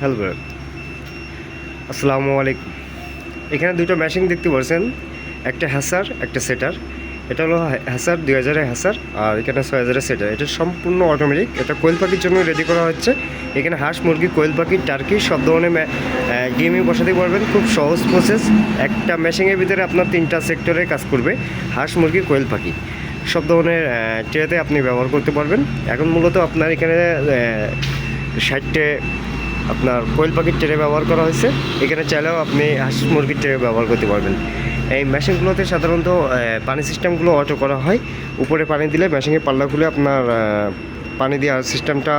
Hello আসসালামু আলাইকুম এখানে দুটো মেশিন দেখতে পাচ্ছেন। একটা হ্যাসার একটা সেটার এটা হলো হ্যাসার দুই হাজারের হ্যাসার আর এখানে ছয় হাজারের সেটার এটা সম্পূর্ণ অটোমেটিক এটা কোয়েল পাখির জন্য রেডি করা হচ্ছে। এখানে হাঁস, মুরগি, কোয়েল পাখি টার্কি সব ধরনের গেমে বসাতে পারবেন। খুব সহজ প্রসেস একটা মেশিনের ভিতরে আপনার তিনটা সেক্টরে কাজ করবে। হাঁস, মুরগি, কোয়েল পাখি। সব ধরনের ট্রেতে আপনি ব্যবহার করতে পারবেন। এখন মূলত আপনার এখানে ষাটটে আপনার কোয়েল পাখির ট্রে ব্যবহার করা হয়েছে। এখানে চাইলেও আপনি হাঁস মুরগির ট্রে ব্যবহার করতে পারবেন। এই মেশিনগুলোতে সাধারণত পানি সিস্টেমগুলো অটো করা হয়। উপরে পানি দিলে মেশিনের পাল্লা খুলে আপনার পানি দেওয়ার সিস্টেমটা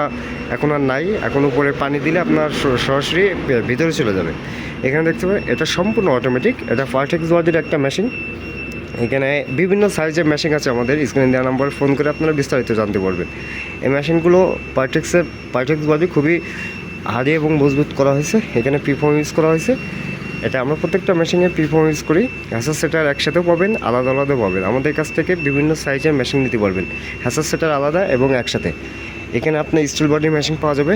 এখন আর নাই। এখন উপরে পানি দিলে আপনার সরাসরি ভিতরে চলে যাবে। এখানে দেখতে পাবেন, এটা সম্পূর্ণ অটোমেটিক এটা ফার্টেক্স ওয়ার্ডের একটা মেশিন এখানে বিভিন্ন সাইজের মেশিন আছে আমাদের। স্ক্রিনে দেওয়া নাম্বার ফোন করে আপনারা বিস্তারিত জানতে পারবেন। এই মেশিনগুলো পার্টেক্সের পার্টেক্স বডি খুবই হার্ডি এবং মজবুত করা হয়েছে, এখানে প্রিফর্ম ইউজ করা হয়েছে। এটা আমরা প্রত্যেকটা মেশিনে প্রিফর্ম ইউজ করি। হ্যাসার সেটার একসাথেও পাবেন, আলাদা আলাদা পাবেন। আমাদের কাছ থেকে বিভিন্ন সাইজের মেশিন নিতে পারবেন। হ্যাসার সেটার আলাদা এবং একসাথে। এখানে আপনার স্টিল বডি মেশিন পাওয়া যাবে।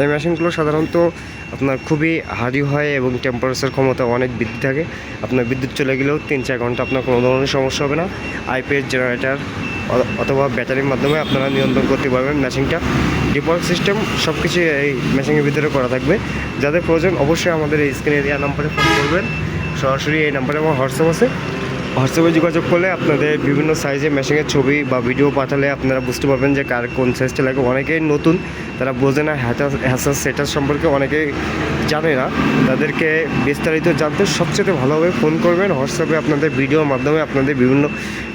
এই মেশিনগুলো সাধারণত আপনার খুবই হার্ডি হয় এবং টেম্পারেচার ক্ষমতা অনেক বৃদ্ধি থাকে। আপনার বিদ্যুৎ চলে গেলেও তিন চার ঘণ্টা আপনার কোনো ধরনের সমস্যা হবে না। আইপিএস জেনারেটার অথবা ব্যাটারির মাধ্যমে আপনারা নিয়ন্ত্রণ করতে পারবেন মেশিনটা ডিপোজিট সিস্টেম সব কিছু এই মেশিনের ভিতরে করা থাকবে। যাদের প্রয়োজন অবশ্যই আমাদের এই স্ক্রিনে দেওয়া নাম্বারে ফোন করবেন। সরাসরি এই নাম্বারে আমার হোয়াটসঅ্যাপ আছে। হোয়াটসঅ্যাপে যোগাযোগ করলে আপনাদের বিভিন্ন সাইজে মেশিনের ছবি বা ভিডিও পাঠালে আপনারা বুঝতে পারবেন যে কার কোন সাইজটা লাগে। অনেকেই নতুন, তারা বোঝে না হ্যাচার সেটার সম্পর্কে অনেকেই জানে না। তাদেরকে বিস্তারিত জানতে সবচেয়ে ভালোভাবে ফোন করবেন। হোয়াটসঅ্যাপে আপনাদের ভিডিওর মাধ্যমে আপনাদের বিভিন্ন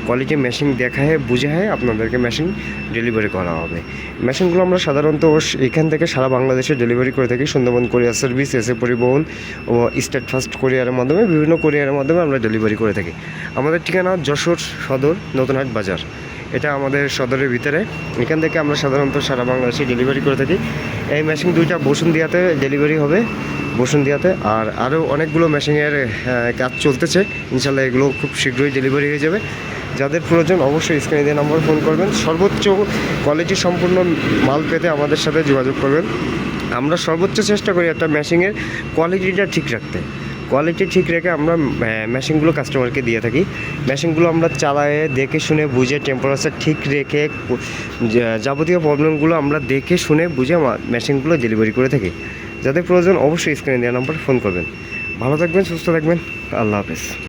কোয়ালিটি মেশিন দেখায়, বুঝায়, আপনাদেরকে মেশিন ডেলিভারি করা হবে। মেশিনগুলো আমরা সাধারণত এখান থেকে সারা বাংলাদেশে ডেলিভারি করে থাকি। সুন্দরবন কোরিয়ার সার্ভিস এসে পরিবহন ও স্টেট ফার্স্ট কোরিয়ারের মাধ্যমে, বিভিন্ন কোরিয়ারের মাধ্যমে আমরা ডেলিভারি করে থাকি। আমাদের ঠিকানা যশোর সদর, নতুনহাট বাজার। এটা আমাদের সদরের ভিতরে। এখান থেকে আমরা সাধারণত সারা বাংলাদেশে ডেলিভারি করে থাকি। এই মেশিন দুইটা বসুন্দিয়াতে ডেলিভারি হবে বসুন্দিয়াতে আর আরও অনেকগুলো মেশিনের কাজ চলতেছে। ইনশাল্লাহ এগুলো খুব শীঘ্রই ডেলিভারি হয়ে যাবে। যাদের প্রয়োজন অবশ্যই স্ক্রিনে দিয়ে নাম্বার ফোন করবেন। সর্বোচ্চ কোয়ালিটি সম্পূর্ণ মাল পেতে আমাদের সাথে যোগাযোগ করবেন। আমরা সর্বোচ্চ চেষ্টা করি একটা মেশিনের কোয়ালিটিটা ঠিক রাখতে। কোয়ালিটি ঠিক রেখে আমরা মেশিনগুলো কাস্টমারকে দিয়ে থাকি। মেশিনগুলো আমরা চালায়ে, দেখে শুনে, বুঝে টেম্পারেচার ঠিক রেখে যাবতীয় প্রবলেমগুলো আমরা দেখে শুনে, বুঝে মেশিনগুলো ডেলিভারি করে থাকি। যাদের প্রয়োজন অবশ্যই স্ক্রিনে দেওয়া নাম্বার ফোন করবেন। ভালো থাকবেন, সুস্থ থাকবেন। আল্লাহ হাফেজ।